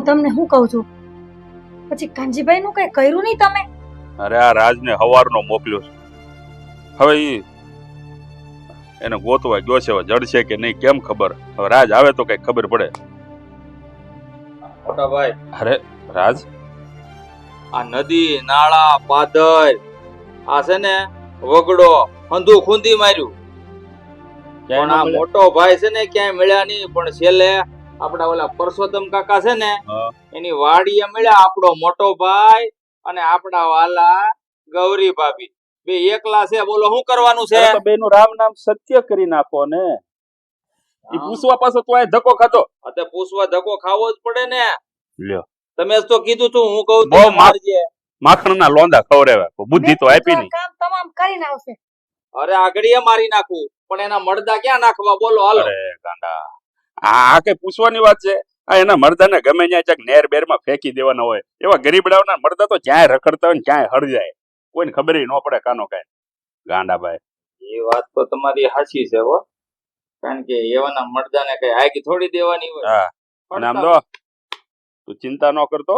હું તમને શું કહું છું? પછી કાનજીભાઈ નું કઈ કર્યું નહીં તમે? અરે આ રાજને હવારનો મોકલ્યો છે. હવે ઈ એને ગોતવા ગયો છે જડશે કે નહીં કેમ ખબર? હવે રાજ આવે તો કઈ ખબર પડે. મોટા ભાઈ અરે રાજ? આ નદી નાળા પાદર આ છે ને વગડો હંધુ ખૂંદી માર્યું. પણ આ મોટો ભાઈ છે ને ક્યાંય મળ્યા નહીં પણ છેલ્લે આપડા ઓલા પરસોત્તમ કાકા છે ને એની વાડીએ મળ્યા આપડો મોટો ભાઈ અને આપડા વાલા ગૌરી ભાભી. બે એકલા છે બોલો શું કરવાનું છે? બેનું રામ નામ સત્ય કરી નાખો ને. એ પૂછવા પાછો તો ધક્કો ખાતો અતે પૂછવા ધક્કો ખાવો જ પડે ને. લ્યો. તમે તો કીધું તું હું કહું બહુ મારજે માખણ માખણના લોંદા ખવડાવ્યા. બુદ્ધિ તો આપી નહીં. કામ તમામ કરીને આવશે. અરે આગળીએ મારી નાખું. પણ એના મળદા ક્યાં નાખવા? બોલો હાલો. અરે ગાંડા. આ આ કઈ પૂછવાની વાત છે? આ એના મરદાને ગમે ત્યાં ચાક નેર બેરમાં ફેંકી દેવાના હોય. એવા ગરીબડાઓના મરદા તો જ્યાં રખડતા હોય ને ક્યાંય હળજાય કોઈને ખબર ન પડે કાનો કાંઈ ગાંડાભાઈ. એ વાત તો તમારી સાચી છે હો. કારણ કે એવાના મરદાને કઈ આગી થોડી દેવાની હોય. હા. અને આમ તો તું ચિંતા ન કરતો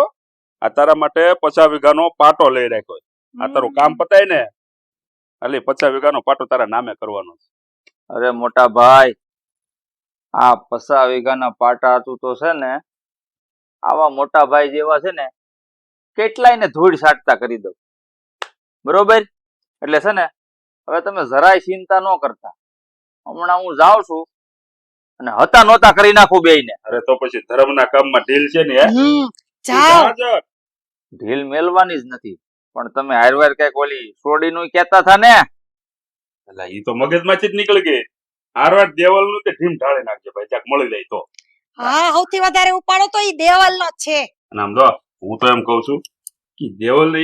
આ તારા માટે પચાસ વીઘાનો પાટો લઈ રાખ્યો. આ તારું કામ પતાય ને. એટલે પચાસ વીઘાનો પાટો તારા નામે કરવાનો છે. અરે મોટા ભાઈ આ પસા વીઘાના પાટા હતું તો છે ને આવા મોટા ભાઈ જેવા છે ને કેટલાય ને ધૂળ સાટતા કરી દઉં. બરોબર? એટલે છે ને હવે તમે જરાય ચિંતા ન કરતા. હમણાં હું જાઉં છું અને હતા નહોતા કરી નાખું બે ને અરે તો પછી ધર્મના કામમાં ઢીલ છે ને. ઢીલ મેલવાની જ નથી પણ તમે હારવાર કંઈક ઓલી સોડીનું કેતા થા ને? એટલે ઈ તો મગજમાંથી જ નીકળી ગઈ. હારવાર દેવલનું તે ઢીમ ઢાળી નાખજે ભાઈ ચાક મળી જાય તો. હા સૌથી વધારે ઉપાડો તો ઈ દેવલ નો છે. અને આમ જો હું તો એમ કઉ છું કે દેવલ ને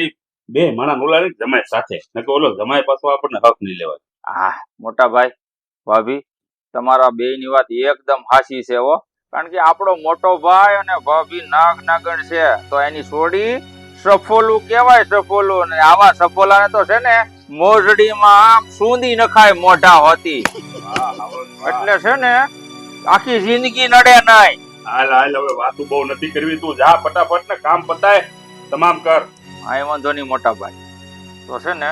બે માણા ઉલાડી જમાય સાથે. નકર ઓલો જમાય પાછો આપણને હક નહીં લેવાય. હા મોટા ભાઈ ભાભી તમારા બે ની વાત એકદમ હાસી છે હો. કારણ કે આપણો મોટો ભાઈ અને ભાભી નાગ નાગણ છે. તો એની સોડી સફોલું કેવાય સફોલું આવા સફોલાને તો છે ને મોજડીમાં સૂંદી નખાય મોઢા હોતી. એટલે છે ને આખી જિંદગી નડે નહીં. હાલ હાલ હવે વાતું બહુ નથી કરવી. તું જા ફટાફટ ને કામ પતાય. તમામ કર. હા એ વાંધો નહીં મોટા ભાઈ. તો છે ને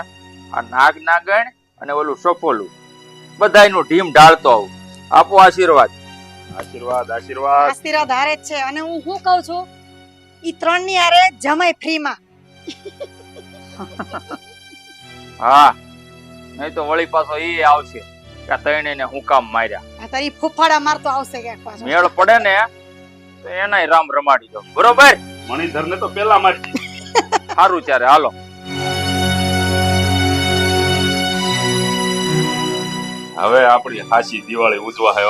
આ નાગ નાગણ અને ઓલું સફોલું બધાયનું ઢીમ ઢાળતો આવું. આપો આશીર્વાદ. આશીર્વાદ આશીર્વાદ. આશીર્વાદ હારે જ છે. અને હું શું કહું છું? ઈ ત્રણની આરે જમાય ફ્રી માં હા નહીં તો વળી પાછો એ આવશે કે આ ને હું કામ માર્યા. આ તારી ફૂફાડા મારતો આવશે ક્યાંક પાછો. મેળ પડે ને તો એનાય રામ રમાડી દો બરોબર? મણિધર ને તો પેલા મારી સારું ત્યારે હાલો. હવે આપણી હાસી દિવાળી ઉજવા હે.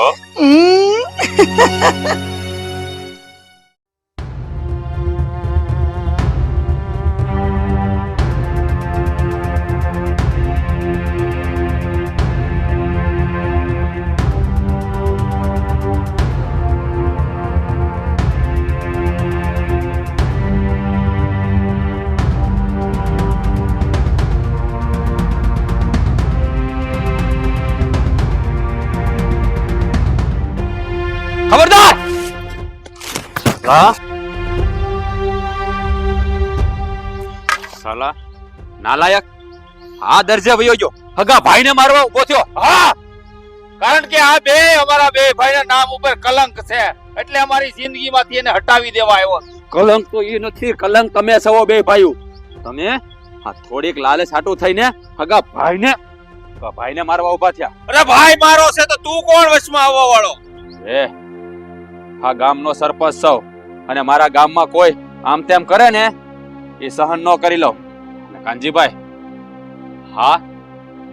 હા? સાલા નાલાયક આ દરજે ભયો જો હગા ભાઈને મારવા ઊભો થયો. હા! કારણ કે આ બે અમારા બે ભાઈના નામ ઉપર કલંક છે. એટલે અમારી જિંદગીમાંથી એને હટાવી દેવા આવ્યો. કલંક તો એ નથી કલંક તમે સવો બે ભાઈઓ. તમે આ થોડીક લાલે હાટું થઈને હગા ભાઈને ભાઈને મારવા ઊભા થયા. અરે ભાઈ મારો છે તો તું કોણ વચમાં આવવા વાળો? એ આ ગામનો સરપંચ સૌ અને મારા ગામમાં કોઈ આમ તેમ કરે ને, એ સહન ન કરી લો કાનજીભાઈ, હા,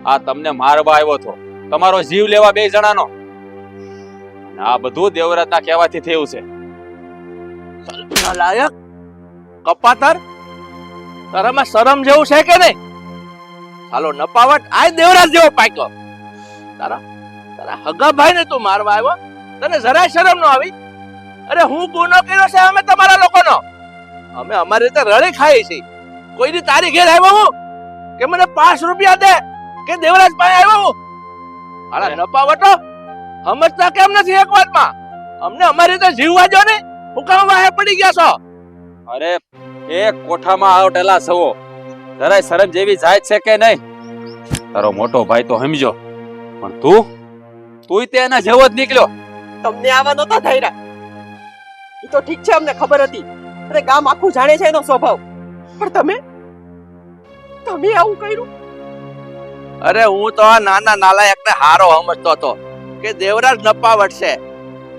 આ તમને મારવા આવ્યો હતો તમારો જીવ લેવા બે જણાનો. આ બધું દેવરતના કહેવાથી થયું છે. લાયક કપાતર, તારામાં શરમ જેવું છે કે નહીં? હાલો, નપાવટ આ દેવરાજ જેવો પાક્યો. તારા તારા હગા ને તું મારવા આવ્યો? તને જરાય શરમ ન આવી? અરે હું ગુનો કર્યો છે અમે તમારા લોકોનો. અમે અમારી રીતે રળી ખાઈ છીએ. કોઈની તારી ઘેર આવ્યો હું? કે મને પાંચ રૂપિયા દે? કે દેવરાજ પાસે આવ્યો હું? અરે નપાવટો સમજતા કેમ નથી એક વાતમાં? અમને અમારી રીતે જીવવા જો ને હું કામ વાહે પડી ગયા છો. અરે એક કોઠામાં આવટેલા સવો જરાય શરમ જેવી જાય છે કે નહીં? તારો મોટો ભાઈ તો સમજો પણ તું તુંય તે એના જેવો જ નીકળ્યો. તમને આવા નતા ધાર્યા એ તો ઠીક છે, અમને ખબર હતી. અરે, ગામ આખું જાણે છે એનો સ્વભાવ. પણ તમે? તમે આવું કર્યું? અરે, હું તો આ નાના નાલાયકને હારો સમજતો હતો કે દેવરાજ નપાવટ છે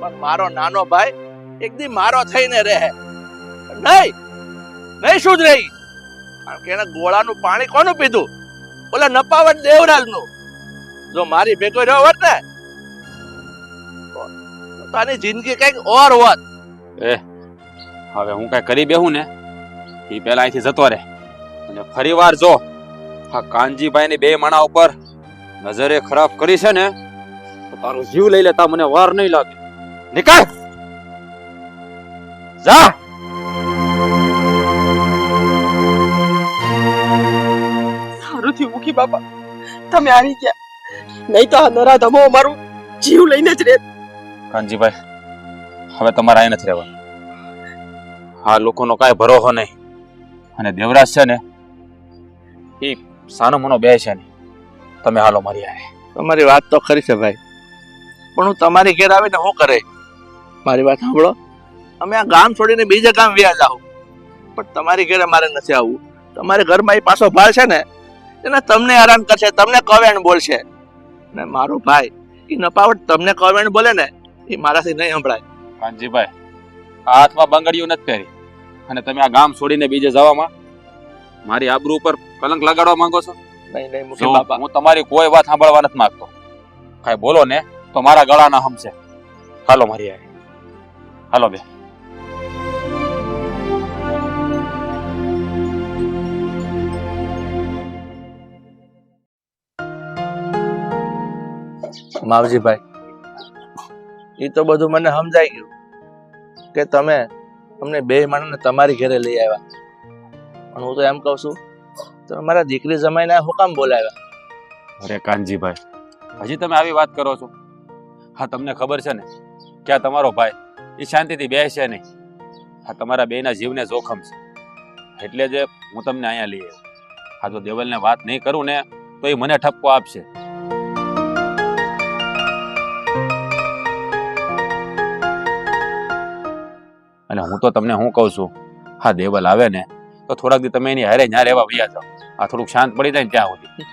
પણ મારો નાનો ભાઈ એક દી મારો થઈને રહે. નહીં! નહીં શું જ રહી? કારણ કે એને ગોળાનું પાણી કોનું પીધું? ઓલા નપાવટ દેવરાજનું. જો મારી ભેગો રહ્યો હોત ને પોતાની જિંદગી કંઈક ઓર હોત. હવે હું કઈ કરી બેહું ને એ પેલા અહીંથી જતો રહે. અને ફરી વાર જો આ કાનજીભાઈ ની બે માણા ઉપર નજરે ખરાબ કરી છે ને તો તારો જીવ લઈ લેતા મને વાર નહીં લાગે. નીકળ! જા! સારું થયું મુખી બાપા તમે આવી ગયા. નહીં તો આ નરાધમો અમારું જીવ લઈને જ રહે કાનજીભાઈ હવે તમારે અહીં નથી રહેવાનું. આ લોકોનો કાંઈ ભરોસો નહીં. અને દેવરાજ છે ને એ સાનો મનો બે છે ને તમે હાલો મારી આવે તમારી વાત તો ખરી છે ભાઈ. પણ હું તમારી ઘેર આવીને શું કરે? મારી વાત સાંભળો. અમે આ ગામ છોડીને બીજે ગામ વ્યા જાઓ. પણ તમારી ઘેરે મારે નથી આવવું. તમારે ઘરમાં એ પાછો ભાર છે ને એને તમને હેરાન કરશે તમને કવેણ બોલશે. ને મારો ભાઈ એ નપાવટ તમને કવેણ બોલે ને એ મારાથી નહીં સંભળાય. કાનજીભાઈ આ હાથમાં બંગડીઓ નથી પહેરી. અને તમે આ ગામ છોડીને બીજે જવામાં મારી આબરૂ ઉપર કલંક લગાડવા માંગો છો? નહીં નહીં જો બાપા. હું તમારી કોઈ વાત સાંભળવા નથી માંગતો. કાંઈ બોલો ને તો મારા ગળાના હમશે. હાલો મારી આવે હાલો બે માવજીભાઈ એ તો બધું મને સમજાઈ ગયું. કે તમે અમને બે માણસને તમારી ઘરે લઈ આવ્યા. પણ હું તો એમ કહું છું, તમે મારા દીકરી જમાઈને હું કામ બોલાવ્યા. અરે કાનજીભાઈ, હજી તમે આવી વાત કરો છો? હા, તમને ખબર છે ને કે આ તમારો ભાઈ એ શાંતિથી બેસે નહીં. હા તમારા બેના જીવને જોખમ છે. એટલે જ હું તમને અહીંયા લઈ આવ્યો. હા, જો દેવલને વાત નહીં કરું ને, તો એ મને ઠપકો આપશે. અને હું તો તમને હું કહું છું? હા દેવલ આવે ને તો થોડાક દી તમે એની હારે ન્યા રહેવા વયા જાઓ. આ થોડુંક શાંત પડી જાય ને ત્યાં સુધી?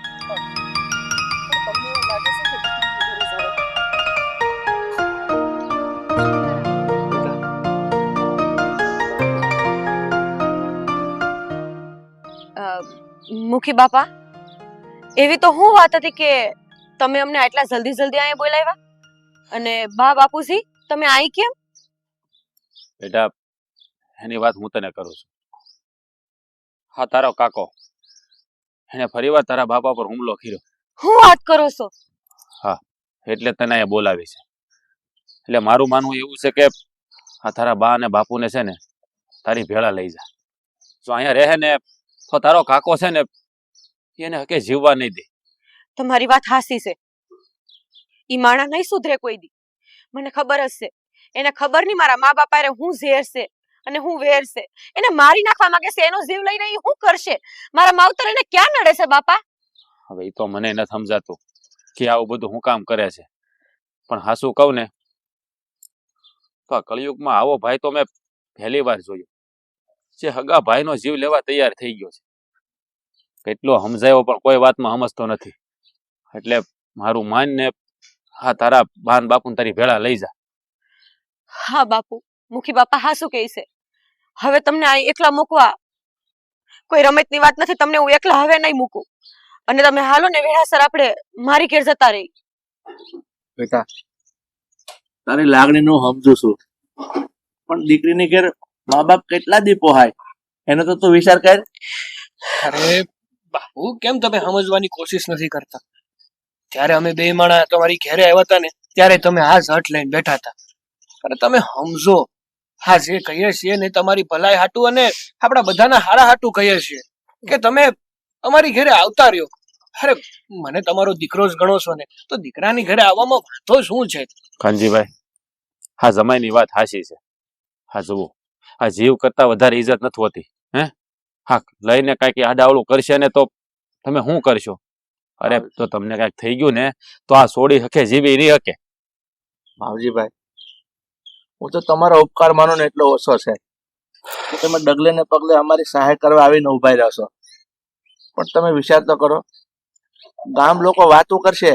મુખી બાપા એવી તો હું વાત હતી કે તમે અમને આટલા જલ્દી જલ્દી અહીંયા બોલાવ્યા? અને બા બાપુજી તમે આઈ કેમ? બેટા એની વાત હું તને કરું છું. હા તારો કાકો. એને ફરીવાર તારા બાપા પર હુમલો કર્યો. હું વાત કરો છો? એટલે તને અહીંયા બોલાવી છે. એટલે મારું માનવું એવું છે કે આ તારા બા અને બાપુને છે ને તારી ભેળા લઈ જા. જો અહીંયા રહે ને તો તારો કાકો છે ને એને હકે જીવવા નહીં દે. તમારી વાત હાસી છે. ઈ માણા નહીં સુધરે કોઈ દી. મને ખબર જ છે. એને ખબર નહીં મારા મા બાપા હું ઝેર છે. અને હું વેરશે એને મારી નાખવા માંગે છે એનો જીવ લઈને એ શું કરશે? મારા માવતર એને ક્યાં નડે છે બાપા? હવે એ તો મને નથી સમજાતું કે આવું બધું હું કામ કરે છે. પણ હાસુ કહું ને? તો આ કળિયુગમાં આવો ભાઈ તો મેં પહેલી વાર જોયો. જે હગા ભાઈનો જીવ લેવા તૈયાર થઈ ગયો છે. કેટલો સમજાયો પણ કોઈ વાતમાં સમજતો નથી. એટલે મારું માન ને હા તારા બાન બાપુ તારી ભેળા લઈ જા. હા બાપુ. મુખી બાપા હા શું કહે છે? હવે તમને આ એકલા મૂકવા કોઈ રમતની વાત નથી તમને હું એકલા હવે નહીં મૂકું. અને તમે હાલો ને વેળાસર આપણે મારી ઘેર જતા રહી. બેટા તારી લાગણી નું સમજુ છું. પણ દીકરીની ઘેર મા બાપ કેટલા દી પોહાય એનો તો તું વિચાર કર. અરે બાપુ કેમ તમે સમજવાની કોશિશ નથી કરતા? ત્યારે અમે બે માણા તમારી ઘેરે આવ્યા હતા ને ત્યારે તમે આ ઝટ લઈને બેઠા હતા. અરે તમે સમજો. હા જે કહીએ છીએ ને તમારી ભલાઈ હાટું અને આપણા બધાના હારા હાટું કહીએ છીએ. કે તમે અમારી ઘરે આવતા રહ્યો. અરે મને તમારો દીકરો જ ગણો છો ને તો દીકરાની ઘરે આવવામાં વાંધો શું છે? ખાનજીભાઈ હા જમાઈની વાત હાસી છે. હા જુઓ આ જીવ કરતા વધારે ઇજ્જત નથી હોતી હે? હા લઈને કાંઈક આડાવડું કરશે ને તો તમે શું કરશો? અરે તો તમને કાંઈક થઈ ગયું ને તો આ સોડી હકે જીવી નહીં હકે. માવજીભાઈ હું તો તમારો ઉપકાર માનો ને એટલો ઓછો છે. તમે ડગલે ને પગલે અમારી સહાય કરવા આવીને ઊભા રહેશો પણ તમે વિચાર તો કરો ગામ લોકો વાતો કરશે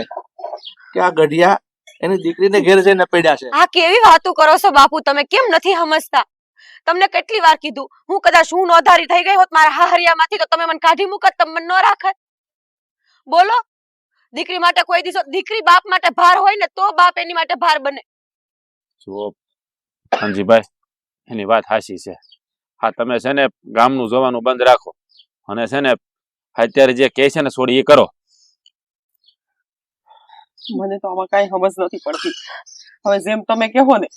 કે આ ગઢિયા એની દીકરીને ઘેર જઈને પડ્યા છે. આ કેવી વાતો કરો છો બાપુ? તમે કેમ નથી સમજતા? તમને કેટલી વાર કીધું હું કદાચ હું નોધારી થઈ ગઈ હોત મારા હાહરિયામાંથી તો તમે મને કાઢી મૂકત તમે મને ન રાખત. બોલો દીકરી માટે કોઈ દિવસ દીકરી બાપ માટે ભાર હોય ને તો બાપ એની માટે ભાર બને. જુઓ કાનજીભાઈ એની વાત હાસી છે. હા તમે છે ને ગામનું જોવાનું બંધ રાખો. અને છે ને અત્યારે જે કહે છે ને છોડી એ કરો. મને તો આમાં કાંઈ સમજ નથી પડતી. હવે જેમ તમે કહો ને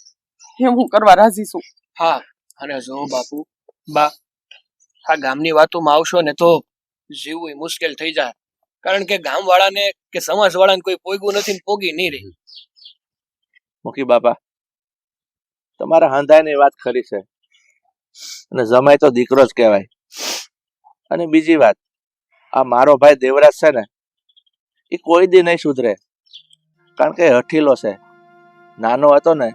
એમ હું કરવા રાજી છું. હા અને જો બાપુ બા આ ગામની વાતોમાં આવશો ને તો જીવવું મુશ્કેલ થઈ જાય. કારણ કે ગામવાળાને કે સમાજ વાળાને કોઈ પોગ્યું નથી ને પોગી નહીં રહી. મુખી બાપા. તમારા હંધાયની વાત ખરી છે. અને જમાય તો દીકરો જ કહેવાય. અને બીજી વાત આ મારો ભાઈ દેવરાજ છે ને એ કોઈ દી નહીં સુધરે. કારણ કે એ હઠીલો છે. નાનો હતો ને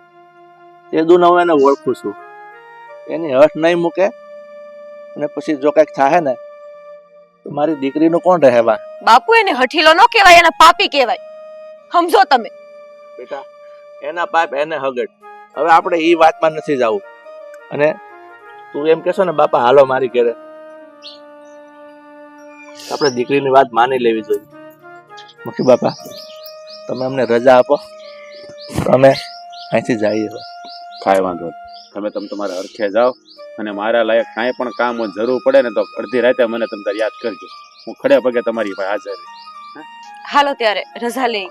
તે દુન હું એને ઓળખું છું. એની હઠ નહીં મૂકે. અને પછી જો કંઈક થાય ને તો મારી દીકરીનું કોણ રહેવા બાપુ એને હઠીલો ન કહેવાય એને પાપી કહેવાય. સમજો તમે. બેટા એના પાપ એને હગડ. હવે આપણે ઈ વાતમાં નથી જવું. અને તું એમ કહેશો ને બાપા હાલો મારી ઘરે. આપણે દીકરીની વાત માની લેવી જોઈએ. મુખી બાપા. તમે અમને રજા આપો. અમે અહીંથી જઈએ. કાંઈ વાંધો નહીં. તમે તમે તમારા અર્થે જાઓ અને મારા લાયક કાંઈ પણ કામ જરૂર પડે ને તો અડધી રાતે મને તમે યાદ કરજો. હું ખડે પગે તમારી પાસે હાજર હાલો ત્યારે રજા લઈ.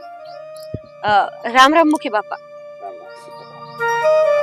અ, રામ રામ મુખી બાપા. રામ રામ.